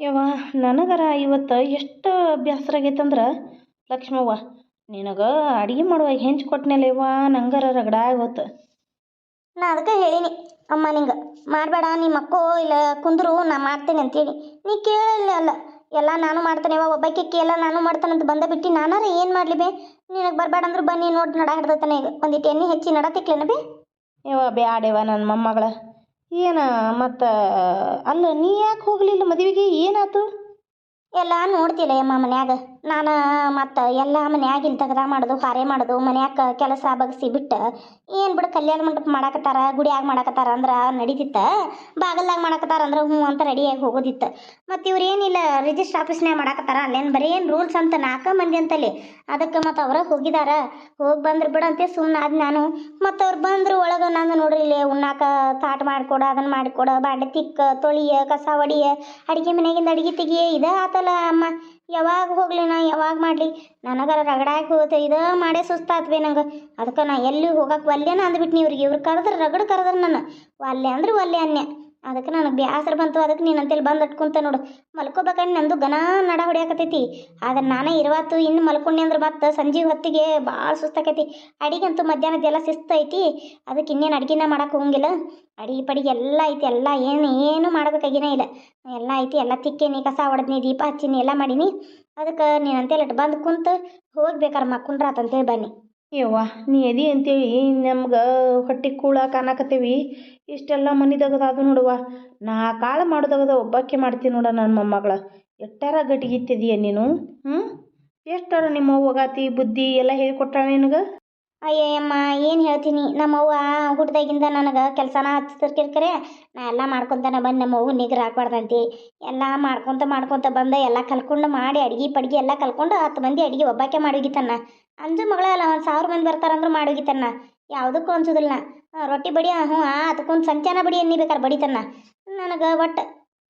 ಯವ್ವ ನನಗರ ಇವತ್ತು ಎಷ್ಟು ಬೇಸರ ಆಗೈತಂದ್ರೆ ಲಕ್ಷ್ಮವ್ವ ನಿನಗೆ ಅಡುಗೆ ಮಾಡುವಾಗ ಹೆಂಚು ಕೊಟ್ಟನಲ್ಲ ಯವ್ವ ನಂಗರ ರಗಡ ಆಗೋತು. ನಾ ಅದಕ್ಕೆ ಹೇಳಿನಿ ಅಮ್ಮ ನಿಂಗೆ ಮಾಡಬೇಡ ನಿಮ್ಮ ಮಕ್ಕೋ ಇಲ್ಲ ಕುಂದ್ರು ನಾ ಮಾಡ್ತೇನೆ ಅಂತೇಳಿ. ನೀ ಕೇಳಲ್ಲ ಅಲ್ಲ ಎಲ್ಲ ನಾನು ಮಾಡ್ತೇನೆ ಯವ್ವ ಒಬ್ಬಾಕಿ ಎಲ್ಲ ನಾನು ಮಾಡ್ತೇನೆ ಅಂತ ಬಂದ ಬಿಟ್ಟು ನಾನಾರ ಏನು ಮಾಡಲಿ ಬೇ? ನಿನಗೆ ಬರಬೇಡ ಅಂದ್ರೆ ಬನ್ನಿ ನೋಡಿ ನಡ ಹಿಡ್ದತಾನೆ ಈಗ ಒಂದಿಟ್ಟು ಎಣ್ಣೆ ಹೆಚ್ಚಿ ನಡ ತಿಕ್ಲೇನ ಬೇ? ಯವ್ವ ಬ್ಯಾಡವ್ವ ನನ್ನ ಮೊಮ್ಮಗಳ. ಏನು ಮತ್ತು ಅಲ್ಲ ನೀ ಯಾಕೆ ಹೋಗಲಿಲ್ಲ ಮದುವೆಗೆ? ಏನಾಯ್ತು ಎಲ್ಲ ನೋಡ್ತಿಲ್ಲ ಅಮ್ಮ ಮನ್ಯಾಗ. ನಾನು ಮತ್ತು ಎಲ್ಲ ಮನ್ಯಾಗಿನ ತೆಗ್ದ ಮಾಡೋದು, ಪಾರೆ ಮಾಡೋದು ಮನ್ಯಾಗ ಕೆಲಸ ಬಗ್ಸಿ ಬಿಟ್ಟು ಏನು ಬಿಡು ಕಲ್ಯಾಣ ಮಂಟಪ ಮಾಡಾಕತ್ತಾರ, ಗುಡಿಯಾಗ ಮಾಡಾಕತ್ತಾರ ಅಂದ್ರೆ ನಡೀತಿತ್ತು. ಬಾಗಲ್ದಾಗ ಮಾಡಾಕತ್ತಾರ ಅಂದ್ರೆ ಹ್ಞೂ ಅಂತ ರೆಡಿಯಾಗಿ ಹೋಗೋದಿತ್ತು. ಮತ್ತು ಇವ್ರು ಏನಿಲ್ಲ ರಿಜಿಸ್ಟ್ರ್ ಆಫೀಸ್ನ್ಯಾಗ ಮಾಡಾಕತ್ತಾರ, ಅಲ್ಲೇನು ಬರೀ ಏನು ರೂಲ್ಸ್ ಅಂತ ನಾಲ್ಕು ಮಂದಿ ಅಂತಲ್ಲಿ. ಅದಕ್ಕೆ ಮತ್ತು ಅವ್ರ ಹೋಗಿದಾರ. ಹೋಗಿ ಬಂದ್ರು ಬಿಡಂತೆ ಸುಮ್ಮನೆ ಆದ್ ನಾನು. ಮತ್ತು ಅವ್ರು ಬಂದರು ಒಳಗೆ ನಾನು ನೋಡ್ರಿ ಇಲ್ಲಿ ಉಣ್ಣಾಕ ತಾಟ್ ಮಾಡಿಕೊಡ ಅದನ್ನು ಮಾಡಿಕೊಡ, ಬಾಂಡೆ ತಿಕ್ಕ, ತೊಳಿಯ, ಕಸ ಒಡಿಯ ಅಡುಗೆ ಮನೆಗಿಂದ ಅಡುಗೆ ತೆಗಿಯ, ಇದೇ ಆತಲ್ಲ. ಅಮ್ಮ. ಯಾವಾಗ ಹೋಗ್ಲಿ ನಾ, ಯಾವಾಗ ಮಾಡಲಿ? ನನಗರ ರಗಡಾಗಿ ಹೋಗುತ್ತೆ. ಇದ ಮಾಡೇ ಸುಸ್ತಾತ್ವೆ ನಂಗೆ. ಅದಕ್ಕೆ ನಾ ಎಲ್ಲಿ ಹೋಗಕ್ಕೆ ಒಲ್ಲೆನ ಅಂದ್ಬಿಟ್ನಿ ಇವ್ರಿಗೆ. ಇವ್ರು ಕರೆದ್ರೆ ರಗಡ್ ಕರೆದ್ರೆ ನನ್ನ. ಒಲ್ಲೆ ಅಂದ್ರೆ ಒಲ್ಲೆ ಅನ್ಯ. ಅದಕ್ಕೆ ನನಗೆ ಬೇಸರ ಬಂತು. ಅದಕ್ಕೆ ನೀನು ಅಂತೇಳಿ ಬಂದು ಅಟ್ಕೊಂತ ನೋಡು. ಮಲ್ಕೋಬೇಕಂದ್ರೆ ನಂದು ಗನ ನಡ ಹೊಡ್ಯಾಕತೈತಿ ಆದ್ರೆ ನಾನೇ ಇರುವತ್ತು ಇನ್ನು ಮಲ್ಕೊಂಡೆ ಅಂದ್ರೆ ಮತ್ತೆ ಸಂಜೆ ಹೊತ್ತಿಗೆ ಭಾಳ ಸುಸ್ತಾಕೈತಿ. ಅಡಿಗಂತೂ ಮಧ್ಯಾಹ್ನದ್ದೆಲ್ಲ ಶಿಸ್ತು ಐತಿ. ಅದಕ್ಕೆ ಇನ್ನೇನು ಅಡ್ಗೆನ ಮಾಡಕ್ಕೆ ಹೋಗಂಗಿಲ್ಲ. ಅಡಿಗೆ ಪಡಿಗೆ ಎಲ್ಲ ಐತಿ. ಎಲ್ಲ ಏನು ಏನು ಮಾಡ್ಬೇಕಾಗಿನೇ ಇಲ್ಲ. ಎಲ್ಲ ಐತಿ. ಎಲ್ಲ ತಿಕ್ಕೇನಿ ಕಸ ಹೊಡೆದ್ನಿ ದೀಪ ಹಚ್ಚೀನಿ ಎಲ್ಲ ಮಾಡೀನಿ. ಅದಕ್ಕೆ ನೀನು ಅಂತೇಳಿ ಬಂದು ಕುಂತು ಹೋಗ್ಬೇಕಾರೆ ಮಕ್ಕೊಂಡ್ರಾತಂತೇಳಿ ಬನ್ನಿ. ಯವ್ವ, ನೀ ಎದಿ ಅಂತೇಳಿ ನಮ್ಗೆ ಹೊಟ್ಟೆ ಕೂಳ ಕಾಣಕತ್ತೀವಿ ಇಷ್ಟೆಲ್ಲ ಮನಿದಾಗದ ಅದು ನೋಡುವ ನಾ ಕಾಳು ಮಾಡೋದಾಗದ ಒಬ್ಬಾಕೆ ಮಾಡ್ತೀನಿ ನೋಡ ನನ್ನ ಮೊಮ್ಮಗಳ. ಎಟ್ಟಾರ ಗಟ್ಟಿಗಿತ್ತಿದೀಯ ನೀನು ಹ್ಞೂ ಎಷ್ಟಾರ ನಿಮ್ಮ ಅವ್ವಗಾತಿ ಬುದ್ಧಿ ಎಲ್ಲ ಹೇಳ್ಕೊಟ್ಟಾಳೆ ನಿನಗೆ? ಅಯ್ಯಯ್ಯಮ್ಮ, ಏನು ಹೇಳ್ತೀನಿ? ನಮ್ಮವ್ವ ಹುಟ್ಟಿದಾಗಿಂದ ನನಗೆ ಕೆಲಸನ ಹಚ್ತಿರ್ಕಿರ್ಕರೆ ನಾ ಎಲ್ಲ ಮಾಡ್ಕೊತಾನೆ ಬಂದು ನಮ್ಮವ್ವ ನಿಗ್ರ ಹಾಕ್ಬಾರ್ದಂತಿ ಎಲ್ಲ ಮಾಡ್ಕೊತ ಮಾಡ್ಕೊತ ಬಂದೆ ಎಲ್ಲ ಕಲ್ಕೊಂಡು ಮಾಡಿ ಅಡ್ಗೆ ಪಡ್ಗೆ ಎಲ್ಲ ಕಲ್ಕೊಂಡು ಹತ್ತು ಮಂದಿ ಅಡ್ಗೆ ಒಬ್ಬಾಕೆ ಮಾಡೋಗಿತ್ತನ್ನ ಅಂಜು ಮಗಳ ಅಲ್ಲ, ಒಂದು ಸಾವಿರ ಮಂದಿ ಬರ್ತಾರಂದ್ರೆ ಮಾಡೋಗಿತ್ತನ್ನ ಯಾವುದಕ್ಕೂ ಅನ್ಸೋದಿಲ್ಲ. ರೊಟ್ಟಿ ಬಡಿ ಹ್ಞೂ, ಆ ಅದಕ್ಕೊಂದು ಸಂಚಾನ ಬಡಿ ಎಣ್ಣಿ ಬೇಕಾರೆ ಬಡಿತನ್ನ. ನನಗೆ ಒಟ್ಟು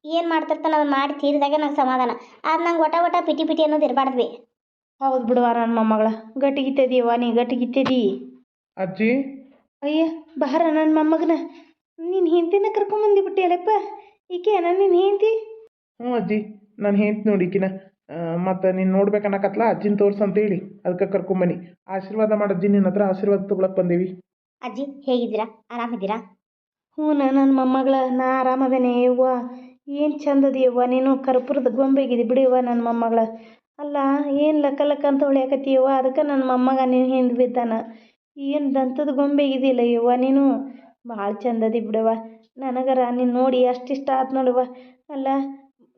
ಏನು ಮಾಡ್ತಿರ್ತಾನೆ ಅದನ್ನ ಮಾಡಿ ತೀರಿದಾಗ ನಂಗೆ ಸಮಾಧಾನ. ಅದು ನಂಗೆ ಒಟ ಒಟ ಪಿಟಿ ಪಿಟಿ ಅನ್ನೋದು ಇರಬಾರ್ದು ಬಿ ಹೌದು ಬಿಡುವ ನನ್ನ ಮೊಮ್ಮಗಳ. ಗಟ್ಟಿಗಿತ್ತದೀಯವ್ವ ನೀ ಗಟ್ಟಿಗಿತ್ತದಿ? ಅಜ್ಜಿ? ಅಯ್ಯ ಬಾರ ನನ್ನ ಮೊಮ್ಮಗನ. ನೀನು ಹೆಂಡತಿನ ಕರ್ಕೊಂಬಂದಿ ಬಿಟ್ಟಿಯಲ್ಲಪ್ಪ ಈಕೆ ನಾನು ನಿನ್ನ ಹೆಂಡತಿ? ಹ್ಞೂ ಅಜ್ಜಿ ನಾನು ಹೆಂಡತಿ ನೋಡಿಕಿನ ಮತ್ತು ನೀನು ನೋಡ್ಬೇಕನ್ನಕತ್ಲ ಅಜ್ಜಿನ ತೋರ್ಸು ಅಂತೇಳಿ ಅದಕ್ಕೆ ಕರ್ಕೊಂಬನಿ ಆಶೀರ್ವಾದ ಮಾಡಜ್ಜಿ ಅಜ್ಜಿ ನಿನ್ನ ಹತ್ರ ಆಶೀರ್ವಾದ ತೊಗೊಳಕ್ಕೆ ಬಂದೀವಿ. ಅಜ್ಜಿ ಹೇಗಿದ್ದೀರಾ? ಆರಾಮಿದ್ದೀರಾ? ಹ್ಞೂ ನನ್ನ ಮೊಮ್ಮಗಳ ನಾ ಆರಾಮದೇನೆ ಯವ್ವ. ಏನು ಚಂದದಿಯವ್ವ ನೀನು? ಕರ್ಪೂರದ ಗೊಂಬೆಗಿದಿ ಬಿಡಿಯವ್ವ ನನ್ನ ಮೊಮ್ಮಗಳ. ಅಲ್ಲ, ಏನು ಲಕ ಲಕ ಅಂತ ಹೊಳ್ಯಾಕತ್ತಿಯವ್ವ? ಅದಕ್ಕೆ ನನ್ನ ಮೊಮ್ಮಗ ನೀನು ಹಿಂದೆ ಬಿದ್ದಾನ. ಏನು ದಂತದ ಗೊಂಬೆ ಗೊಂಬೆಗಿದಿಲ್ಲ ಯವ್ವ ನೀನು? ಭಾಳ ಚಂದದಿ ಬಿಡವ್ವ. ನನಗರ ನೀನು ನೋಡಿ ಅಷ್ಟು ಇಷ್ಟ ಆತು ನೋಡವ್ವ. ಅಲ್ಲ,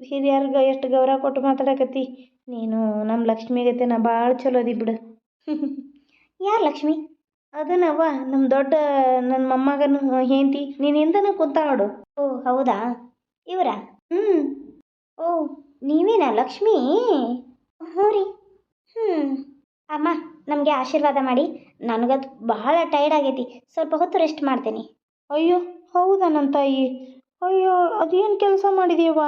ಹಿರಿಯರ್ಗೆ ಎಷ್ಟು ಗೌರವ ಕೊಟ್ಟು ಮಾತಾಡಕತ್ತಿ? ನೀನು ನಮ್ಮ ಲಕ್ಷ್ಮಿಗತೆ ನಾ ಭಾಳ ಚಲೋ ಅದಿ ಬಿಡು. ಯಾರು ಲಕ್ಷ್ಮಿ? ಅದನ್ನವ್ವ ನಮ್ಮ ದೊಡ್ಡ ನನ್ನ ಮೊಮ್ಮಗನ ಹೆಂಡತಿ. ನೀನು ಹಿಂದನ ನೋಡು. ಓ, ಹೌದಾ? ಇವರ? ಹ್ಞೂ ಓ, ನೀವೇನಾ ಲಕ್ಷ್ಮಿ? ಹ್ಞೂ ರೀ. ಹ್ಞೂ ಅಮ್ಮ ನಮಗೆ ಆಶೀರ್ವಾದ ಮಾಡಿ. ನನಗದು ಬಹಳ ಟೈರ್ಡ್ ಆಗೈತಿ. ಸ್ವಲ್ಪ ಹೊತ್ತು ರೆಸ್ಟ್ ಮಾಡ್ತೀನಿ. ಅಯ್ಯೋ ಹೌದಾ ನನ್ನ ತಾಯಿ? ಅಯ್ಯೋ ಅದೇನು ಕೆಲಸ ಮಾಡಿದೀಯವ್ವ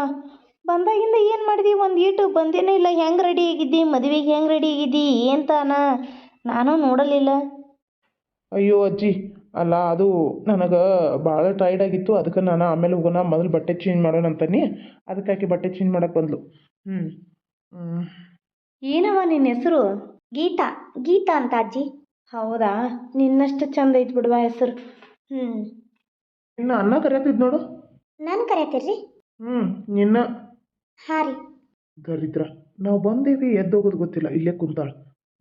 ಬಂದಾಗಿಂದ ಏನು ಮಾಡಿದಿ? ಒಂದು ಈಟು ಬಂದೇನೇ ಇಲ್ಲ. ಹೆಂಗೆ ರೆಡಿ ಆಗಿದ್ದಿ? ಮದುವೆಗೆ ಹೆಂಗೆ ರೆಡಿ ಆಗಿದ್ದಿ? ಏನು ತಾನ? ನಾನು ನೋಡಲಿಲ್ಲ. ಅಯ್ಯೋ ಅಜ್ಜಿ ಅಲ್ಲ ಅದು ನನಗೆ ಭಾಳ ಟೈರ್ಡ್ ಆಗಿತ್ತು. ಅದಕ್ಕೆ ನಾನು ಆಮೇಲೆ ಹೋಗೋಣ. ಮೊದಲು ಬಟ್ಟೆ ಚೇಂಜ್ ಮಾಡೋಣ ಅಂತಾನೆ ಅದಕ್ಕಾಗಿ ಬಟ್ಟೆ ಚೇಂಜ್ ಮಾಡಕ್ಕೆ ಬಂದ್ಲು. ಹ್ಞೂ ಹ್ಞೂ ಏನವ್ವ ನಿನ್ನ ಹೆಸರು? ಗೀತಾ ಗೀತಾ ಅಂತ ಅಜ್ಜಿ. ಹೌದಾ? ನಿನ್ನಷ್ಟು ಚಂದ ಐತ್ ಬಿಡುವ ಹೆಸರು. ಹ್ಞೂ ಇನ್ನು ಅನ್ನ ಕರೆಯತ್ತಿದ್ ನೋಡು. ನಾನು ಕರೆಯತ್ತೀರಿ ಹ್ಮ್ ನಿನ್ನ. ಹಾರಿ ರೀ. ದರಿದ್ರ ನಾವು ಬಂದೇವಿ ಎದ್ದೋಗೋದು ಗೊತ್ತಿಲ್ಲ ಇಲ್ಲೇ ಕುಂತಾಳ.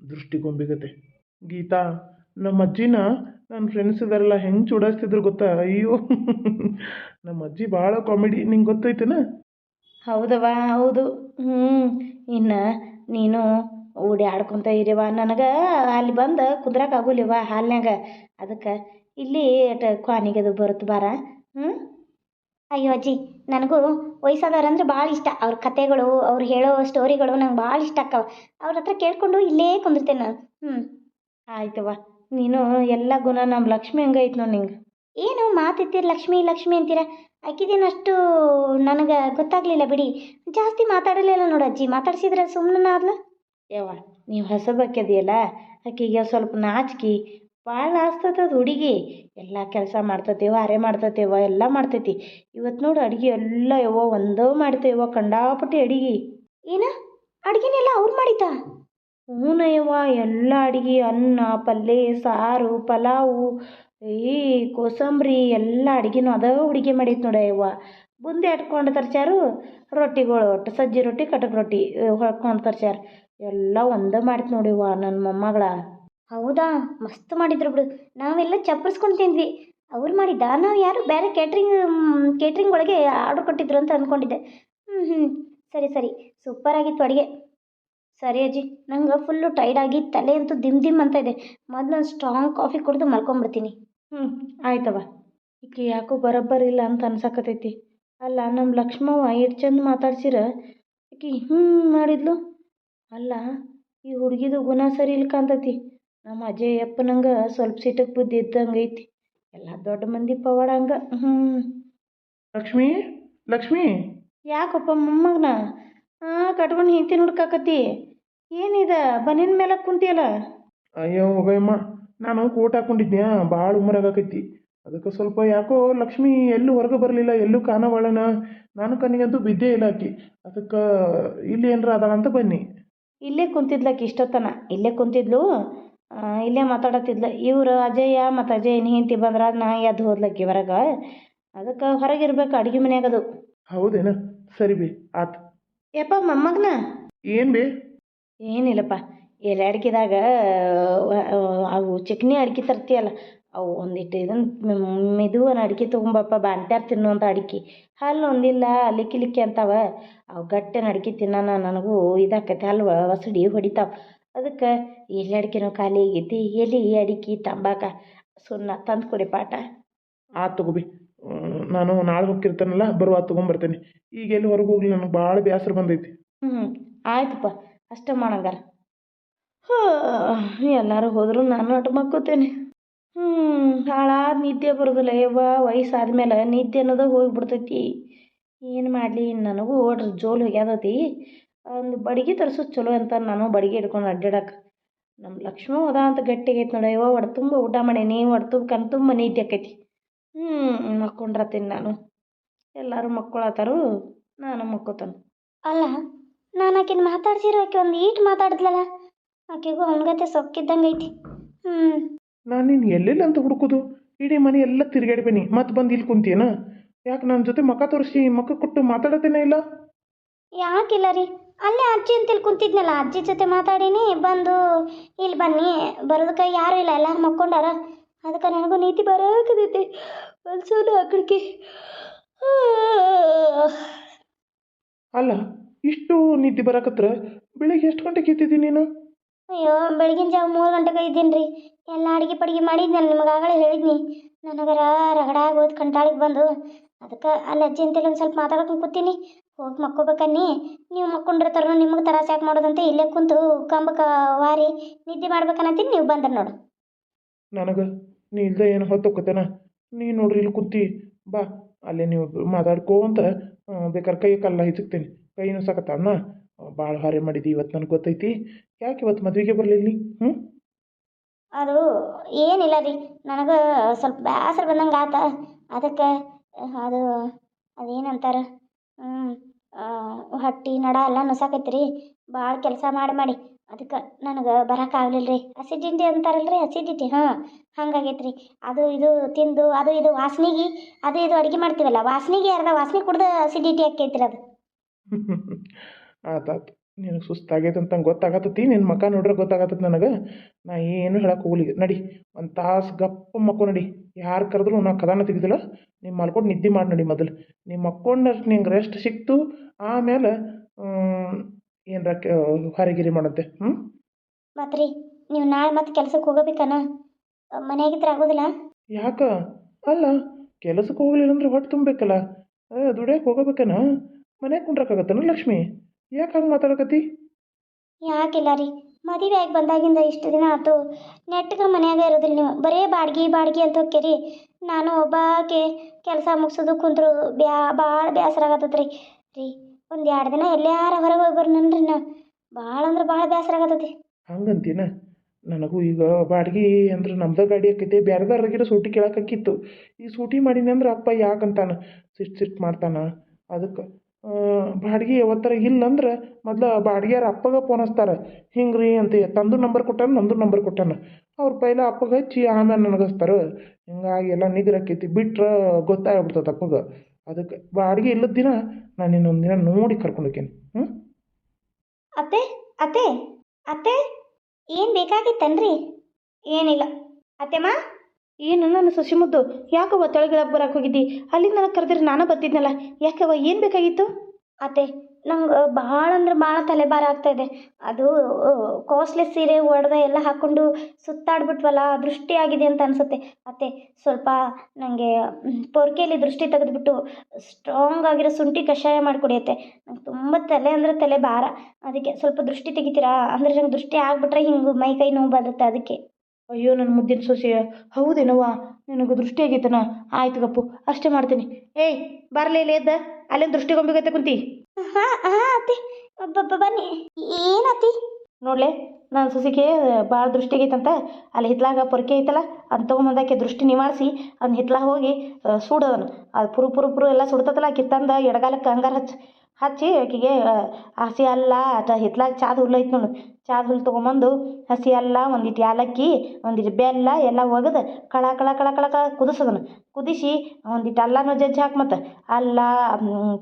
ದೃಷ್ಟಿಗೊಂಬಿಗತೆ. ಗೀತಾ ನಮ್ಮ ಅಜ್ಜಿನ ನನ್ನ ಫ್ರೆಂಡ್ಸ್ ಇದಾರಲ್ಲ ಹೆಂಗೆ ಚುಡಾಯಿಸ್ತಿದ್ರು ಗೊತ್ತಾ? ಅಯ್ಯೋ. ನಮ್ಮ ಅಜ್ಜಿ ಭಾಳ ಕಾಮಿಡಿ ನಿಂಗೆ ಗೊತ್ತೈತೆನಾ? ಹೌದವ್ವ ಹೌದು. ಹ್ಞೂ ಇನ್ನು ನೀನು ಓಡಾಡ್ಕೊತ ಇರಿವ. ನನಗೆ ಅಲ್ಲಿ ಬಂದು ಕುದ್ರಕ್ಕೆ ಆಗುಲಿವ ಹಾಲ್ನ್ಯಾಗ. ಅದಕ್ಕೆ ಇಲ್ಲಿ ಟ ಕ್ವಾನಿಗದು ಬರುತ್ತೆ ಬಾರ. ಹ್ಞೂ ಅಯ್ಯೋ ಅಜ್ಜಿ, ನನಗೂ ವಯಸ್ಸಾದವ್ರಂದ್ರೆ ಭಾಳ ಇಷ್ಟ. ಅವ್ರ ಕತೆಗಳು, ಅವ್ರು ಹೇಳೋ ಸ್ಟೋರಿಗಳು ನಂಗೆ ಭಾಳ ಇಷ್ಟ ಆಕ್ಕವ ಅವ್ರ ಹತ್ರ ಕೇಳ್ಕೊಂಡು ಇಲ್ಲೇ ಕುಂದಿರ್ತೇನೆ ನಾನು. ಹ್ಞೂ ಆಯ್ತವ್ವ. ನೀನು ಎಲ್ಲ ಗುಣ ನಮ್ಮ ಲಕ್ಷ್ಮಿ ಹಂಗೈತೆ ನೋಡಿ ನಿಂಗೆ. ಏನು ಮಾತಿತ್ತೀರಿ ಲಕ್ಷ್ಮಿ ಲಕ್ಷ್ಮಿ ಅಂತೀರ? ಆಕಿದೇನಷ್ಟು ನನಗೆ ಗೊತ್ತಾಗ್ಲಿಲ್ಲ ಬಿಡಿ. ಜಾಸ್ತಿ ಮಾತಾಡಲಿಲ್ಲ ನೋಡು ಅಜ್ಜಿ. ಮಾತಾಡ್ಸಿದ್ರೆ ಸುಮ್ಮನೆ ಆದ್ಲ? ಯವ್ವ ನೀವು ಹೊಸಬಕ್ಕಿದೆಯಲ್ಲ ಅಕ್ಕಿಗೆ ಸ್ವಲ್ಪ ನಾಚಿಕೆ ಭಾಳ ಅದು ಹುಡುಗಿ. ಎಲ್ಲ ಕೆಲಸ ಮಾಡ್ತತೇವ ಅರೆ ಮಾಡ್ತತೇವ ಎಲ್ಲ ಮಾಡ್ತೈತಿ. ಇವತ್ತು ನೋಡು ಅಡುಗೆ ಎಲ್ಲ ಯವ್ವ ಒಂದೋ ಮಾಡ್ತೇವ ಕಂಡಾಪಟ್ಟಿ ಅಡುಗೆ. ಏನ? ಅಡುಗೆನೆಲ್ಲ ಅವ್ರು ಮಾಡಿದ್ದಾ ಹ್ಞೂನಯ್ಯವ್ವ ಎಲ್ಲ ಅಡುಗೆ ಅನ್ನ ಪಲ್ಯ ಸಾರು ಪಲಾವು ಈ ಕೋಸಂಬರಿ ಎಲ್ಲ ಅಡುಗೆನೂ ಅದೇ ಹುಡುಗಿ ಮಾಡೈತೆ ನೋಡಯ್ಯವ್ವ ಬುಂದಿ ಅಟ್ಕೊಂಡು ತರ್ಸ್ಯಾರು, ರೊಟ್ಟಿಗಳು ಒಟ್ಟು ಸಜ್ಜಿ ರೊಟ್ಟಿ, ಕಟಕ್ ರೊಟ್ಟಿ ಹೊಳ್ಕೊಂಡು ತರ್ಸ್ಯಾರ. ಎಲ್ಲ ಒಂದೇ ಮಾಡ್ತು ನೋಡಿವ್ವ ನನ್ನ ಮೊಮ್ಮಗಳ. ಹೌದಾ? ಮಸ್ತ್ ಮಾಡಿದ್ರು ಬಿಡು. ನಾವೆಲ್ಲ ಚಪ್ಪರಿಸ್ಕೊಂಡು ತಿಂದ್ವಿ. ಅವ್ರು ಮಾಡಿದ್ದ ನಾವು ಯಾರು ಬೇರೆ ಕೇಟ್ರಿಂಗ್ ಕೇಟ್ರಿಂಗ್ ಒಳಗೆ ಆರ್ಡ್ರ್ ಕೊಟ್ಟಿದ್ರು ಅಂತ ಅಂದ್ಕೊಂಡಿದ್ದೆ ಹ್ಞೂ ಹ್ಞೂ ಸರಿ ಸರಿ. ಸೂಪರ್ ಆಗಿತ್ತು ಅಡುಗೆ. ಸರಿ ಅಜ್ಜಿ. ನಂಗೆ ಫುಲ್ಲು ಟೈರ್ಡ್ ಆಗಿ ತಲೆ ಅಂತೂ ದಿಮ್ ದಿಮ್ ಅಂತ ಇದೆ. ಮೊದಲು ನಾನು ಸ್ಟ್ರಾಂಗ್ ಕಾಫಿ ಕುಡಿದು ಮಲ್ಕೊಂಬಿಡ್ತೀನಿ. ಹ್ಞೂ ಆಯ್ತವ ಈಕೆ ಯಾಕೋ ಬರೋಬ್ಬರಿಲ್ಲ ಅಂತ ಅನ್ಸಕತೈತಿ. ಅಲ್ಲ ನಮ್ಮ ಲಕ್ಷ್ಮವ್ವ ಎಷ್ಟು ಚಂದ ಮಾತಾಡ್ಸಿರ? ಈಕಿ ಹ್ಞೂ ಮಾಡಿದ್ಲು. ಅಲ್ಲ ಈ ಹುಡುಗಿದು ಗುಣ ಸರಿ ಇಲ್ಲ ಕಾಣ್ತೈತಿ ನಮ್ಮ ಅಜಯಪ್ಪನಂಗೆ ಸ್ವಲ್ಪ ಸಿಟಕ್ ಬುದ್ಧಿ ಇದ್ದಂಗೆ ಐತಿ. ಎಲ್ಲ ದೊಡ್ಡ ಮಂದಿ ಪವಾಡ ಹಂಗೆ. ಹ್ಞೂ ಲಕ್ಷ್ಮಿ ಲಕ್ಷ್ಮಿ. ಯಾಕಪ್ಪ ಮೊಮ್ಮಗನ? ಹಾಂ ಕಟ್ಕೊಂಡು ಹಿಂತಿ ಹುಡ್ಕಾಕತಿ ಏನಿದ? ಬನಿನ್ ಮೇಲೆ ಕುಂತಿಯಲ್ಲ? ಅಯ್ಯೋ ಹೋಗಯ್ಯಮ್ಮ. ನಾನು ಕೋಟ್ ಹಾಕೊಂಡಿದ್ದೆ ಭಾಳ ಉಮರಾಗಕೈತಿ ಅದಕ್ಕೆ ಸ್ವಲ್ಪ ಯಾಕೋ ಲಕ್ಷ್ಮಿ ಎಲ್ಲೂ ಹೊರಗೆ ಬರಲಿಲ್ಲ ಎಲ್ಲೂ ಕಾಣವಳನ. ನಾನು ಕಣ್ಣಿಗಂತೂ ಬಿದ್ದೇ ಇಲ್ಲ ಆಕಿ. ಅದಕ್ಕೆ ಇಲ್ಲಿ ಏನರ ಅದಾಳ ಅಂತ ಬನ್ನಿ. ಇಲ್ಲೇ ಕುಂತಿದ್ಲಕ್ಕೆ ಇಷ್ಟೊತ್ತನ. ಇಲ್ಲೇ ಕುಂತಿದ್ಲು ಇಲ್ಲೇ ಮಾತಾಡತ್ತಿದ್ಲ. ಇವ್ರು ಅಜಯ್ಯ ಮತ್ತು ಅಜಯ್ ಹೆಂಡತಿ ಬಂದ್ರ ನಾ ಎದ್ದು ಹೋದ್ಲಕ್ಕಿ ಹೊರಗೆ. ಅದಕ್ಕೆ ಹೊರಗಿರ್ಬೇಕು ಅಡುಗೆ ಮನ್ಯಾಗ ಅದು. ಹೌದೇನ? ಸರಿ ಬಿ ಆತು. ಯಪ್ಪ ಮೊಮ್ಮಗನ? ಏನು ಬಿ? ಏನಿಲ್ಲಪ್ಪ. ಎಲೆ ಅಡ್ಕಿದಾಗ ಅವು ಚಟ್ನಿ ಅಡ್ಕೆ ತರ್ತೀಯಲ್ಲ ಅವು ಒಂದಿಷ್ಟು ಇದನ್ನು ಮೆದುವನ ಅಡ್ಕೆ ತೊಗೊಂಬಪ್ಪ ಬಾಣ್ತ್ಯಾರು ತಿನ್ನುವಂಥ ಅಡ್ಕೆ ಹಲ್ಲು ಒಂದಿಲ್ಲ ಲಿಕ್ಕಿ ಲಿಕ್ಕಿ ಅಂತಾವ ಅವು ಗಟ್ಟಿನ ಅಡ್ಕೆ ತಿನ್ನೋಣ ನನಗೂ ಇದಾಕೈತಿ ಹಲ್ಲು ವಸಡಿ ಹೊಡಿತಾವೆ. ಅದಕ್ಕೆ ಎಲೆ ಅಡ್ಕೆನೂ ಖಾಲಿ ಆಗೈತಿ ಎಲೆ ಅಡಿಕೆ ತಂಬಾಕ? ಸುಣ್ಣ ತಂದು ಕೊಡಿ ಪಾಠ. ಆತು ತಗೋಬಿ. ನಾನು ನಾಳೆ ಹೋಗ್ತಿರ್ತಾನಲ್ಲ ಬರುವ ತೊಗೊಂಬರ್ತೇನೆ. ಈಗ ಎಲ್ಲಿ ಹೊರಗೆ ಹೋಗ್ಲಿ ನನಗೆ ಭಾಳ ಬೇಸರ ಬಂದೈತಿ. ಹ್ಞೂ ಆಯ್ತಪ್ಪ ಅಷ್ಟೇ ಮಾಡಂಗಾರ. ಎಲ್ಲರೂ ಹೋದರೂ ನಾನು ಅಟ್ ಮಕ್ಕೋತೇನೆ. ಹ್ಞೂ ಹಾಳಾದ ನಿದ್ದೆ ಬರೋದಿಲ್ಲ. ಯವ್ವ, ವಯಸ್ಸಾದ್ಮೇಲೆ ನಿದ್ದೆ ಅನ್ನೋದು ಹೋಗಿಬಿಡ್ತೈತಿ. ಏನು ಮಾಡಲಿ? ನನಗೂ ಓಡ್ರಿ ಜೋಲು ಹೋಗ್ಯಾದತಿ. ಒಂದು ಬಡಿಗೆ ತರಿಸೋದು ಚಲೋ ಅಂತ ನಾನು ಬಡಿಗೆ ಹಿಡ್ಕೊಂಡು ಅಡ್ಡಾಡಕ್ಕೆ ನಮ್ಮ ಲಕ್ಷ್ಮಣ ಹೋದ ಅಂತ ಗಟ್ಟಿಗೈತೆ ನೋಡಿ. ಯವ್ವ ಹೊಟ್ಟೆ ತುಂಬ ಊಟ ಮಾಡೇನಿ ಹೊಟ್ಟೆ ತುಂಬ, ಕಣ್ ತುಂಬ ನಿದ್ದೆ ಆಕೈತಿ. ಹ್ಞೂ ಮಕ್ಕೊಂಡ್ರತ್ತೀನಿ ನಾನು. ಎಲ್ಲರೂ ಮಕ್ಕೊಳತ್ತಾರು ನಾನು ಮಕ್ಕೋತಾನೆ. ಅಲ್ಲ, ನಾನು ಆಕಿನ ಮಾತಾಡ್ಸಿರೋ ಆಕೆ ಒಂದು ಈಟ್ ಮಾತಾಡಿದ್ಲಲ್ಲ ಆಕೆಗೂ ಅವನಗತೆ ಸೊಕ್ಕಿದ್ದಂಗೆ ಐತಿ. ಹ್ಞೂ ನಾನು ನೀನು ಎಲ್ಲೆಲ್ಲ ಅಂತ ಹುಡುಕೋದು? ಇಡೀ ಮನೆ ಎಲ್ಲ ತಿರುಗಾಡಿ ಬನ್ನಿ ಮತ್ತೆ ಬಂದು ಇಲ್ಲಿ ಕುಂತೀಯನ? ಯಾಕೆ ನನ್ನ ಜೊತೆ ಮಕ ತೋರಿಸಿ ಮಕ ಕೊಟ್ಟು ಮಾತಾಡತೇನೆ ಇಲ್ಲ? ಯಾಕಿಲ್ಲ ರೀ? ಅಲ್ಲೇ ಅಜ್ಜಿ ಅಂತ ಇಲ್ಲಿ ಕುಂತಿದ್ನಲ್ಲ ಅಜ್ಜಿ ಜೊತೆ ಮಾತಾಡೀನಿ ಬಂದು ಇಲ್ಲಿ ಬನ್ನಿ. ಬರೋದಕ್ಕೆ ಯಾರೂ ಇಲ್ಲ ಎಲ್ಲರೂ ಮಕ್ಕೊಂಡಾರ. ಅದಕ್ಕೆ ನನಗೂ ನೀತಿ ಬರೋಕದೈತಿ ಒಂದ್ಸಲ ಆ ಕಡೆಗೆ ಅಲ್ಲ ಇಷ್ಟು ನಿದ್ದೆ ಬರಕತ್ರ ಬೆಳಿಗ್ಗೆ ಎಷ್ಟು ಗಂಟೆಗೆ ಎದ್ದಿದ್ದೀನಿ ನೀನು? ಅಯ್ಯೋ, ಬೆಳಗಿನ ಜಾವ ಮೂರು ಗಂಟೆಗೆ ಇದ್ದೀನಿ ರೀ ಎಲ್ಲ ಅಡುಗೆ ಪಡಿಗೆ ಮಾಡಿದ್ನಲ್ಲ ನಿಮಗೆ ಆಗಲೇ ಹೇಳಿದ್ನಿ. ನನಗರ ರಗಡಾಗಿ ಹೋದ್ ಕಂಟಾಳಿಗೆ ಬಂದು. ಅದಕ್ಕೆ ಅಲ್ಲಿ ಅಜ್ಜಿ ಅಂತೇಳಿ ಒಂದು ಸ್ವಲ್ಪ ಮಾತಾಡ್ಕೊಂಡು ಕೂತೀನಿ. ಹೋಗಿ ಮಕ್ಕೋಬೇಕನ್ನಿ ನೀವು ಮಕ್ಕೊಂಡಿರ್ತಾರೋ ನಿಮಗೆ ತರಾಸ ಯಾಕೆ ಮಾಡೋದಂತೆ? ಇಲ್ಲೇ ಕುಂತು ಕಂಬಕ್ಕೆ ವಾರಿ ನಿದ್ದೆ ಮಾಡ್ಬೇಕನ್ನತ್ತೀನಿ ನೀವು ಬಂದ್ರೆ ನೋಡು. ನನಗೆ ನೀ ಇಲ್ಲದೆ ಏನು ಹೊತ್ತೊಕ್ಕತೇನ? ನೀ ನೋಡ್ರಿ ಇಲ್ಲಿ ಕುಂತಿ. ಬಾ, ಅಲ್ಲೇ ನೀವು ಮಾತಾಡ್ಕೋಂತ ಬೇಕಾದ್ರೆ ಕೈ ಕಲ್ಲ ಹಿಚಕ್ತೀನಿ. ಕೈನೂ ಸಾಕತ್ತಣ್ಣ ಭಾಳ ಹಾರೆ ಮಾಡಿದಿ ಇವತ್ತು ನನಗೆ ಗೊತ್ತೈತಿ. ಯಾಕೆ ಇವತ್ತು ಮದುವೆಗೆ ಬರಲಿಲ್ಲ ನೀ? ಹ್ಞೂ ಅದು ಏನಿಲ್ಲ ರೀ ನನಗೆ ಸ್ವಲ್ಪ ಬೇಸರ ಬಂದಂಗೆ ಆತ. ಅದಕ್ಕೆ ಅದು ಅದೇನಂತಾರೆ ಹ್ಞೂ ಹಟ್ಟಿ ನಡ ಎಲ್ಲ ನುಸಾಕೈತಿ ರೀ. ಭಾಳ ಕೆಲಸ ಮಾಡಿ ಮಾಡಿ ಅದಕ್ಕೆ ನನಗೆ ಬರೋಕ್ಕಾಗಲಿಲ್ಲ ರೀ. ಅಸಿಡಿಟಿ ಅಂತಾರಲ್ಲ ರೀ ಅಸಿಡಿಟಿ ಹಾಂ ಹಂಗಾಗೈತೆ ರೀ. ಅದು ಇದು ತಿಂದು ಅದು ಇದು ವಾಸನೆಗೆ ಅದು ಇದು ಅಡುಗೆ ಮಾಡ್ತೀವಲ್ಲ ವಾಸನೆಗೆ ಅರ್ಧ ವಾಸನೆ ಕುಡ್ದು ಅಸಿಡಿಟಿ ಆಕೈತಿ ರೀ ಅದು. ಆತಾತು. ನಿನಗೆ ಸುಸ್ತಾಗೈತೆ ಅಂತ ಗೊತ್ತಾಗತ್ತತಿ. ನಿನ್ನ ಮಕ ನೋಡ್ರೆ ಗೊತ್ತಾಗತ್ತದ ನನಗೆ? ನಾ ಏನು ಹೇಳಕ್ಕೆ ಹೋಗಲಿ ನಡಿ ಒಂದು ತಾಸು ಗಪ್ಪ ಮಕ್ಕೋ ನಡಿ. ಯಾರು ಕರೆದ್ರು ನಾ ಕದಾನ ತೆಗೆದಿಲ್ಲ. ನಿಮ್ಮ ಮಲ್ಕೊಂಡು ನಿದ್ದೆ ಮಾಡಿ ನಡಿ ಮೊದಲು. ನಿಮ್ಮ ಮಕ್ಕೊಂಡಷ್ಟು ನಿಂಗೆ ರೆಸ್ಟ್ ಸಿಕ್ತು. ಆಮೇಲೆ ಏನರ ಹೊರಗಿರಿ ಮಾಡಂತೆ. ಹ್ಞೂ ಮತ್ತು ರೀ ನೀವು ನಾಳೆ ಮತ್ತೆ ಕೆಲಸಕ್ಕೆ ಹೋಗಬೇಕನ? ಮನೆಯಾಗಿದ್ರೆ ಆಗೋದಿಲ್ಲ? ಯಾಕ? ಅಲ್ಲ ಕೆಲಸಕ್ಕೆ ಹೋಗಲಿಲ್ಲ ಅಂದ್ರೆ ಹೊಟ್ಟೆ ತುಂಬಬೇಕಲ್ಲ. ದುಡಿಯಕ್ಕೆ ಹೋಗಬೇಕನ? ಮನೆಗೆ ಕುಂಡ್ರಕ್ಕಾಗತ್ತನ ಲಕ್ಷ್ಮಿ? ಯಾಕೆ ಹಂಗೆ ಮಾತಾಡಕತ್ತಿ? ಯಾಕಿಲ್ಲ ರೀ ಮದುವೆ ಆಗಿ ಬಂದಾಗಿಂದ ಇಷ್ಟು ದಿನ ಆಯ್ತು ನೆಟ್ಗೆ ಮನೆಯಾಗ ಇರೋದಿಲ್ಲ ನೀವು ಬರೇ ಬಾಡ್ಗಿ ಬಾಡ್ಗಿ ಅಂತ ಹೋಗ್ತೀರಿ ನಾನು ಒಬ್ಬಾಕೆ ಕೆಲಸ ಮುಗಿಸೋದು ಕುಂತ್ರು ಬ್ಯಾ ಭಾಳ ಬೇಸರ ಆಗತ್ತೈತ್ರಿ ರೀ. ರೀ ಒಂದು ಎರಡು ದಿನ ಎಲ್ಲಾರ ಹೊರಗೆ ಹೋಗಿ ಬರ್ನನ್ರಿ ನಾ. ಭಾಳ ಅಂದ್ರೆ ಭಾಳ ಬೇಸರ ಆಗತ್ತೈತಿ. ಹಂಗಂತೀನ? ನನಗೂ ಈಗ ಬಾಡಿಗೆ ಅಂದ್ರೆ ನಮ್ದು ಗಾಡಿ ಆಕೈತಿ ಗಿಡ ಸೂಟಿ ಕೇಳಕ್ಕಾಕಿತ್ತು ಈ ಸೂಟಿ ಮಾಡೀನಿ ಅಂದ್ರೆ ಅಪ್ಪ ಯಾಕಂತಾನೆ ಸಿಟ್ಟು ಸಿಟ್ಟು ಮಾಡ್ತಾನೆ? ಅದಕ್ಕೆ ಬಾಡಿಗೆ ಯಾವತ್ತರ ಇಲ್ಲಂದ್ರೆ ಮೊದ್ಲು ಬಾಡಿಗೆಯವ್ರ ಅಪ್ಪಗೆ ಫೋನ್ ಹಚ್ತಾರೆ. ಹಿಂಗೆ ರೀ ಅಂತ, ತಂದು ನಂಬರ್ ಕೊಟ್ಟಾನ, ನಂದು ನಂಬರ್ ಕೊಟ್ಟಾನ. ಅವ್ರು ಪೈಲ ಅಪ್ಪಗೆ ಹಚ್ಚಿ ಆಮೇಲೆ ನನಗೆ ಹಿಂಗಾಗಿ ಎಲ್ಲ ನಿಗ್ರಾಕೈತಿ ಬಿಟ್ರೆ ಗೊತ್ತಾಗ್ಬಿಡ್ತದೆ ಅಪ್ಪಗೆ. ಅದಕ್ಕೆ ಬಾಡಿಗೆ ಇಲ್ಲದ ದಿನ ನಾನು ಇನ್ನೊಂದು ದಿನ ನೋಡಿ ಕರ್ಕೊಂಡು ಹೋಗ್ತೀನಿ. ಹ್ಞೂ ಅತ್ತೆ ಅತ್ತೆ ಅತ್ತೆ, ಏನು ಬೇಕಾಗಿತ್ತನ್ರಿ? ಏನಿಲ್ಲ. ಅತ್ತೆಮ್ಮ? ಏನು ನಾನು ಸುಶಿಮುದ್ದು ಯಾಕವ್ವ ತೊಳಗಿಳ ಬರಕ್ಕೆ ಹೋಗಿದ್ದಿ? ಅಲ್ಲಿಂದ ನನಗೆ ಕರೆದಿರಿ ನಾನು ಬರ್ತಿದ್ನಲ್ಲ ಯಾಕವ್ವ ಏನು ಬೇಕಾಗಿತ್ತು? ಅತ್ತೆ, ನಂಗೆ ಭಾಳ ಅಂದ್ರೆ ಭಾಳ ತಲೆಭಾರ ಆಗ್ತಾ ಇದೆ. ಅದು ಕಾಸ್ಟ್ಲಿ ಸೀರೆ ಒಡೆದ ಎಲ್ಲ ಹಾಕ್ಕೊಂಡು ಸುತ್ತಾಡ್ಬಿಟ್ವಲ್ಲ, ದೃಷ್ಟಿ ಆಗಿದೆ ಅಂತ ಅನಿಸುತ್ತೆ. ಅತ್ತೆ, ಸ್ವಲ್ಪ ನನಗೆ ಪೊರ್ಕೆಯಲ್ಲಿ ದೃಷ್ಟಿ ತೆಗೆದುಬಿಟ್ಟು ಸ್ಟ್ರಾಂಗ್ ಆಗಿರೋ ಶುಂಠಿ ಕಷಾಯ ಮಾಡಿಕೊಡಿ ಅತ್ತೆ. ನಂಗೆ ತುಂಬ ತಲೆ ಅಂದರೆ ತಲೆ ಭಾರ ಅದಕ್ಕೆ ಸ್ವಲ್ಪ ದೃಷ್ಟಿ ತೆಗಿತೀರಾ? ಅಂದರೆ ನಂಗೆ ದೃಷ್ಟಿ ಆಗಿಬಿಟ್ರೆ ಹಿಂಗೆ ಮೈ ಕೈ ನೋವು ಬರುತ್ತೆ ಅದಕ್ಕೆ. ಅಯ್ಯೋ ನನ್ನ ಮುದ್ದಿನ ಸೊಸೆ ಹೌದೇನವ್ವ? ನಿನಗೆ ದೃಷ್ಟಿ ಆಗೈತನ ಆಯ್ತು ಗಪ್ಪು ಅಷ್ಟೇ ಮಾಡ್ತೀನಿ. ಏಯ್ ಬರಲೇ ಇಲ್ಲ ಎದ್ದ? ಅಲ್ಲೇನು ದೃಷ್ಟಿ ಗೊಂಬಿಗತ್ತೆ ಕುಂತಿ ಬನ್ನಿ. ಏನತಿ ನೋಡ್ಲೆ ನನ್ನ ಸೊಸಿಗೆ ಭಾಳ ದೃಷ್ಟಿ ಆಗೈತಂತ ಅಲ್ಲಿ ಹಿತ್ಲಾಗ ಪೊರಕೆ ಐತಲ್ಲ ಅದು ತೊಗೊಂಬಂದಾಕೆ ದೃಷ್ಟಿ ನಿವಾರಿಸಿ ಅದನ್ನ ಹಿತ್ಲಾಗ ಹೋಗಿ ಸುಡೋದನು. ಅದು ಪುರು ಪುರು ಪುರು ಎಲ್ಲ ಸುಡ್ತದಲ್ಲ ಕಿತ್ತಂದ ತಂದು ಎಡಗಾಲಕ್ಕೆ ಹಂಗಾರ ಹಚ್ಚಿ ಹಚ್ಚಿ ಆಕಿಗೆ ಹಸಿ ಅಲ್ಲ ಹಿತ್ಲಾಗ ಚಾದ ಹುಲ್ಲೈತೆ ನೋಡು. ಚಾದ ಹುಲ್ಲು ತೊಗೊಂಬಂದು ಹಸಿ ಅಲ್ಲ ಒಂದಿಟ್ಟು ಏಲಕ್ಕಿ ಒಂದಿಟ್ಟು ಬೆಲ್ಲ ಎಲ್ಲ ಒಗದು ಕಳ ಕಳ ಕಳ ಕಳ ಕಳ ಕುದಿಸಿ ಒಂದಿಟ್ಟು ಅಲ್ಲನೂ ಜಜ್ಜಿ ಹಾಕಿ ಮತ್ತು ಅಲ್ಲ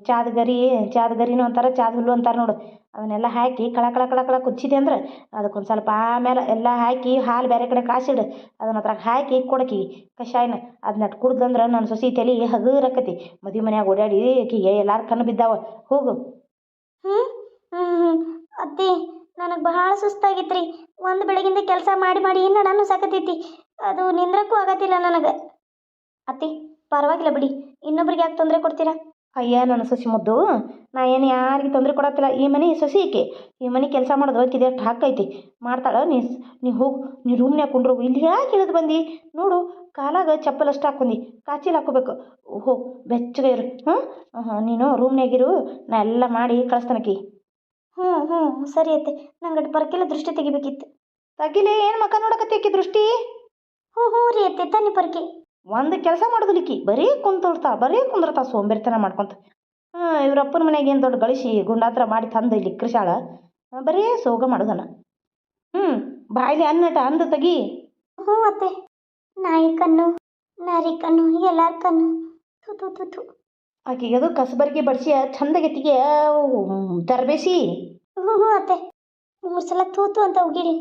ಚಾದ ಗರಿ, ಚಾದ ಗರಿನು ಅಂತಾರೆ, ಚಾದ ಹುಲ್ಲು ಅಂತಾರೆ ನೋಡು. ಅದನ್ನೆಲ್ಲ ಹಾಕಿ ಕಳ ಕಳ ಕಳ ಕಳ ಕುದಿಸಿದೆ ಅಂದ್ರೆ ಅದಕ್ಕೊಂದು ಸ್ವಲ್ಪ ಆಮೇಲೆ ಎಲ್ಲ ಹಾಕಿ ಹಾಲು ಬೇರೆ ಕಡೆ ಕಾಸಿಡು ಅದನ್ನ ಅದ್ರಾಗ ಹಾಕಿ ಕೊಡಕಿ ಕಷಾಯನ ಅದನ್ನ ಕುಡ್ದಂದ್ರೆ ನನ್ನ ಸೊಸಿ ತಲೆ ಹಗುರಕತಿ. ಮದುವೆ ಮನ್ಯಾಗ ಓಡಾಡಿ ಆಕಿಗೆ ಎಲ್ಲಾರು ಕಣ್ಣು ಬಿದ್ದಾವ. ಹೋಗು. ಹ್ಞೂ ಹ್ಞೂ ಅತ್ತಿ ನನಗೆ ಬಹಳ ಸುಸ್ತಾಗಿತ್ರಿ. ಒಂದು ಬೆಳಗಿಂದ ಕೆಲಸ ಮಾಡಿ ಮಾಡಿ ನಡನು ಸಾಕತೈತಿ. ಅದು ನಿಂದ್ರಕ್ಕೂ ಆಗತ್ತಿಲ್ಲ ನನಗೆ. ಅತ್ತಿ ಪರವಾಗಿಲ್ಲ ಬಿಡಿ. ಇನ್ನೊಬ್ರಿಗೆ ಯಾಕೆ ತೊಂದರೆ ಕೊಡ್ತೀರಾ? ಅಯ್ಯ ನನ್ನ ಸಸಿ ಮುದ್ದು. ನಾ ಏನು ಯಾರಿಗೆ ತೊಂದರೆ ಕೊಡತ್ತಿಲ್ಲ. ಈ ಮನೆ ಸಸಿ ಈಕೆ. ಈ ಮನೆ ಕೆಲಸ ಮಾಡೋದು ಕಿದೆಷ್ಟು ಹಾಕೈತಿ ಮಾಡ್ತಾಳ ನೀ ನೀ ಹೋಗು ನೀ ರೂಮ್ನ್ಯಾಗ ಕುಂಡ್ರು. ಇಲ್ಲಿ ಯಾಕೆ ಇಳಿದು ಬಂದು? ನೋಡು ಕಾಲಾಗ ಚಪ್ಪಲ್ ಅಷ್ಟು ಹಾಕೊಂಡಿ ಕಾಚಿಲ್ ಹಾಕೋಬೇಕು ಓಹೋ ಬೆಚ್ಚಗೆ ಇರು. ಹಾಂ ಹಾಂ ನೀನು ರೂಮ್ನ್ಯಾಗಿರು ನಾ ಎಲ್ಲ ಮಾಡಿ ಕಳಿಸ್ತಾನಕಿ. ಹ್ಞೂ ಹ್ಞೂ ಸರಿ ಅತ್ತೆ ನಂಗೆ ಪರಕೆಲ್ಲ ದೃಷ್ಟಿ ತೆಗಿಬೇಕಿತ್ತು. ತಗಿಲೆ ಏನು ಮಕ್ಕ ನೋಡಕತ್ತಿ ಆಕಿ ದೃಷ್ಟಿ? ಹ್ಞೂ ಹ್ಞೂ ರೀ ಅತ್ತೆ ತನ್ನಿ ಪರಕೆ ಒಂದು ಕೆಲಸ ಮಾಡೋದಿಲ್ಲಿಕ್ಕಿ ಬರೀ ಕುಂತಳ್ತಾ ಬರೀ ಕುಂದ್ರತಾ ಸೋಂಬೇರ್ತನ ಮಾಡ್ಕೊಂತ. ಹಾಂ ಇವರಪ್ಪನ ಮನೆಗೆ ಏನು ದೊಡ್ಡ ಗಳಿಸಿ ಗುಂಡಾತ್ರ ಮಾಡಿ ತಂದು ಇಲ್ಲಿ ಕೃಷಾಳ ಬರೀ ಸೋಗ ಮಾಡೋದನ. ಹ್ಞೂ ಬಾಯ್ಲಿ ಅನ್ನಟ ಅಂದ ತಗಿ. ಹ್ಞೂ ಅತ್ತೆ ನಾಯಿ ಕಣ್ಣು ನಾರಿ ಕಣ್ಣು ಎಲ್ಲಾರ ಕಣ್ಣು ಥು ಥು ಥು ಥು. ಆಕಿಗೆ ಅದು ಕಸಬರಿಗೆ ಬಡಿಸಿ ಚಂದಗೆತ್ತಿಗೆ ತರಬೇಸಿ. ಹ್ಞೂ ಹ್ಞೂ ಅತ್ತೆ. ಮೂರು ಸಲ ತೂತು ಅಂತ ಉಗಿರಿ.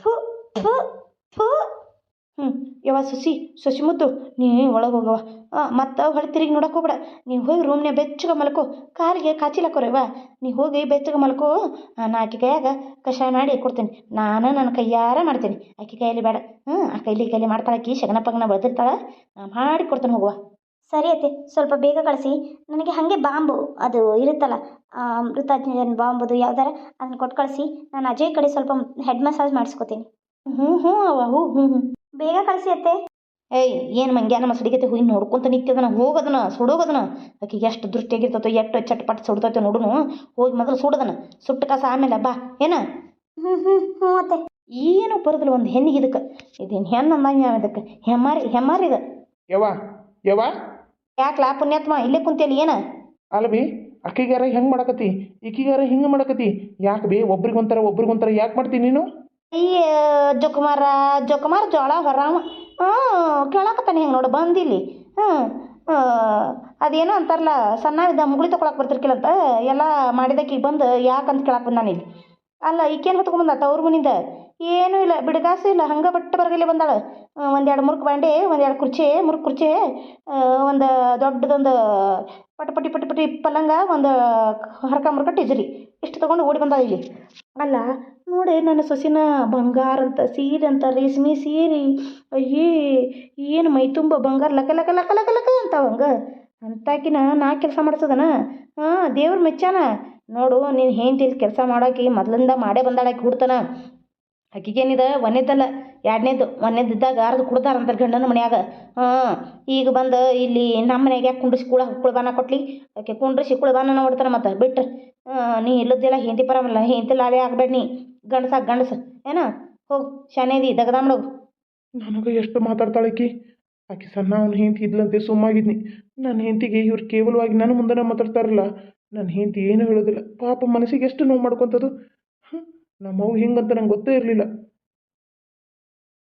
ಥೂ ಥೂ ಥೂ. ಹ್ಞೂ ಯವ್ವ ಸುಸಿ, ಸೊಸಿ ಮುದ್ದು, ನೀ ಒಳಗೆ ಹೋಗವ ಮತ್ತು ಹೊಳೆ ತಿರುಗಿ ನೋಡಕ್ಕೆ ಹೋಗ್ಬೇಡ. ನೀ ಹೋಗಿ ರೂಮ್ನೇ ಬೆಚ್ಚಗೆ ಮಲ್ಕೋ. ಕಾಲಿಗೆ ಕಾಚಿಲ್ ಹಾಕೋರವ್ವ ನೀ ಹೋಗಿ ಬೆಚ್ಚಗೆ ಮಲ್ಕೋ. ನಾನು ಆಕೆ ಕೈಯಾಗ ಕಷಾಯ ಮಾಡಿ ಕೊಡ್ತೀನಿ. ನಾನು ನನ್ನ ಕೈಯಾರ ಮಾಡ್ತೀನಿ. ಆಕೆ ಕೈಯಲ್ಲಿ ಬೇಡ. ಹ್ಞೂ ಆ ಕೈಲಿ ಕೈಲಿ ಮಾಡ್ತಾಳೆ. ಆಕಿ ಶಗನ ಪಗನ ಬೆಳೆದಿರ್ತಾಳೆ. ನಾ ಮಾಡಿ ಕೊಡ್ತೀನಿ ಹೋಗುವ. ಸರಿ ಅತ್ತೆ, ಸ್ವಲ್ಪ ಬೇಗ ಕಳಿಸಿ. ನನಗೆ ಹಾಗೆ ಬಾಂಬು, ಅದು ಇರುತ್ತಲ್ಲ ಆ, ಬಾ ಬಾಂಬುದು ಯಾವ್ದಾರ ಅದನ್ನ ಕೊಟ್ಟು ಕಳಿಸಿ ನಾನು ಅಜಯ್ ಕಡೆ ಸ್ವಲ್ಪ ಹೆಡ್ ಮಸಾಜ್ ಮಾಡಿಸ್ಕೊತೀನಿ. ಹ್ಞೂ ಹ್ಞೂ ಅವ ಹ್ಞೂ ಹ್ಞೂ ಹ್ಞೂ ಬೇಗ ಕಳಿಸಿ ಅತ್ತೆ. ಏಯ್ ಏನು ಮಂಗ್ಯಾನ ಮಸಡಿಗತೆ ಹೋಗಿ ನೋಡ್ಕೊಂತ ನಿಂತಿದನ ಹೋಗೋದನ ಸುಡೋಗದನ ಆಕೆ ಎಷ್ಟು ದೃಷ್ಟಿಯಾಗಿರ್ತೈತೋ ಎಷ್ಟು ಚಟ್ಪಟ್ ಸುಡ್ತೈತೋ ನೋಡುನು. ಹೋಗಿ ಮೊದಲು ಸುಡೋದನ ಸುಟ್ಟ ಕಾಸ ಆಮೇಲೆ ಬಾ ಏನ? ಹ್ಞೂ ಹ್ಞೂ ಹ್ಞೂ ಅತ್ತೆ. ಏನು ಬರೋದಿಲ್ಲ ಒಂದು ಹೆಣ್ಣಿಗೆ ಇದಕ್ಕೆ. ಇದೇನು ಹೆಣ್ಣು ಅಂದಂಗೆ ಇದಕ್ಕೆ? ಹೆಮ್ಮಾರಿ ಹೆಮ್ಮಾರಿ ಇದು. ಯವ್ವ ಯವ್ವ. ಯಾಕ್ಲಾ ಪುಣ್ಯಾತ್ಮ ಇಲ್ಲೇ ಕುಂತಿಯಲ್ಲಿ ಏನ? ಅಲ್ಲ ಅಕ್ಕಿಗಾರ ಹೆಂಗೆ ಮಾಡಕತ್ತಿ? ಈಕಿಗಾರ ಹಿಂಗೆ ಮಾಡಕತ್ತಿ? ಯಾಕೆ ಬೇ ಒಬ್ರಿಗೊಂಥರ ಒಬ್ರಿಗೊಂಥರ ಯಾಕೆ ಮಾಡ್ತೀನಿ ನೀನು? ಅಯ್ಯ ಜೊಕುಮಾರ ಜೊಕುಮಾರ ಜೋಳ ಹೊರಾಮ. ಹಾಂ ಕೇಳಕತ್ತಾನೆ ಹೆಂಗೆ ನೋಡು, ಬಂದಿಲ್ಲಿ. ಹ್ಞೂ ಅದೇನೋ ಅಂತಾರಲ್ಲ, ಸಣ್ಣವಿದ್ದ ಮುಗುಳಿ ಬರ್ತಿರ್ಕಿಲ್ಲ ಅಂತ, ಎಲ್ಲ ಮಾಡಿದಕ್ಕೆ ಬಂದು ಯಾಕಂತ ಕೇಳಕ್ಕೆ ಬಂದ ಇಲ್ಲಿ. ಅಲ್ಲ, ಈಕೇನು ಹೊತ್ಕೊಂಡ್ಬಂದ ತವ್ರ ಮನಿಂದ? ಏನೂ ಇಲ್ಲ, ಬಿಡಗಾಸು ಇಲ್ಲ, ಹಂಗೆ ಬಟ್ಟ ಬರಗಲ್ಲೇ ಬಂದಾಳ. ಒಂದೆರಡು ಮುರುಕು ಬಾಂಡೆ, ಒಂದೆರಡು ಕುರ್ಚಿ, ಮುರುಕು ಕುರ್ಚಿ ಒಂದು ದೊಡ್ಡದೊಂದು ಪಟ ಪಟಿ ಪಟಿ ಪಟಿ ಪಲ್ಲಂಗ ಒಂದು ಹರಕ ಮುರ್ಕ ಟಿಜರಿ. ಇಷ್ಟು ತೊಗೊಂಡು ಓಡಿ ಬಂದಾಳ ಇಲ್ಲಿ. ಅಲ್ಲ, ನೋಡಿ ನನ್ನ ಸೊಸಿನ ಬಂಗಾರ ಅಂತ, ಸೀರೆ ಅಂತ, ರೇಷ್ಮೆ ಸೀರೆ. ಅಯ್ಯೇ, ಏನು ಮೈ ತುಂಬ ಬಂಗಾರ, ಲಕ ಲಕ ಲಕ ಲಕ ಲಕ ಅಂತಾವಂಗ ಅಂತಾಕಿನ ನಾ ಕೆಲಸ ಮಾಡಿಸೋದನ? ಹಾಂ, ದೇವ್ರ ಮೆಚ್ಚಾನ? ನೋಡು, ನೀನು ಹೆಂಡ್ತಿ ಕೆಲಸ ಮಾಡೋಕೆ ಮೊದಲಿಂದ ಮಾಡೇ ಬಂದಾಳಾಕಿ ಹುಡ್ತಾನ. ಆಕಿಗೇನಿದೆ ಒಂದೇದಲ್ಲ ಎರಡನೇದು ಒಂದೇದಿದ್ದಾಗ ಅರ್ದು ಕುಡ್ದಾರಂತಾರೆ ಗಂಡನ ಮನ್ಯಾಗ. ಹಾಂ ಈಗ ಬಂದು ಇಲ್ಲಿ ನಮ್ಮ ಮನೆಗೆ ಯಾಕೆ ಕುಂಡ್ರಿಸಿ ಕುಳ ಕುಳ್ಬಾನ ಕೊಟ್ಲಿ? ಆಕೆ ಕುಂಡ್ರಿಸಿ ಕುಳ್ಬಾನ ನೋಡ್ತಾನೆ ಮತ್ತೆ, ಬಿಟ್ರೆ ನೀ ಇಲ್ಲದ್ದೆಲ್ಲ ಹೆಂಡತಿ ಪರಮಲ್ಲ ಹೆಂಡತಿ ಲಾಲೆ ಆಗಬೇಡ ನೀ, ಗಂಡಸ ಗಂಡಸ, ಏನ? ಹೋಗು ಶಾನೇದಿ ದಗದ ಮಾಡೋಗು ನನಗೆ ಎಷ್ಟು ಮಾತಾಡ್ತಾಳೆ ಆಕಿ? ಸಣ್ಣ ಅವ್ನು ಹೆಂಡತಿ ಇದ್ಲಂತೆ ಸುಮ್ಮಾಗಿದ್ನಿ. ನನ್ನ ಹೆಂಡತಿಗೆ ಇವ್ರು ಕೇವಲವಾಗಿ ನನ್ನ ಮುಂದೆ ಮಾತಾಡ್ತಾರಲ್ಲ ನನ್ನ ಹೆಂಡತಿ ಏನು ಹೇಳೋದಿಲ್ಲ. ಪಾಪ ಮನಸ್ಸಿಗೆ ಎಷ್ಟು ನೋವು ಮಾಡ್ಕೊತದು? ಹ್ಞೂ, ನಮ್ಮವ್ವ ಅಂತ ನಂಗೆ ಗೊತ್ತೇ ಇರಲಿಲ್ಲ.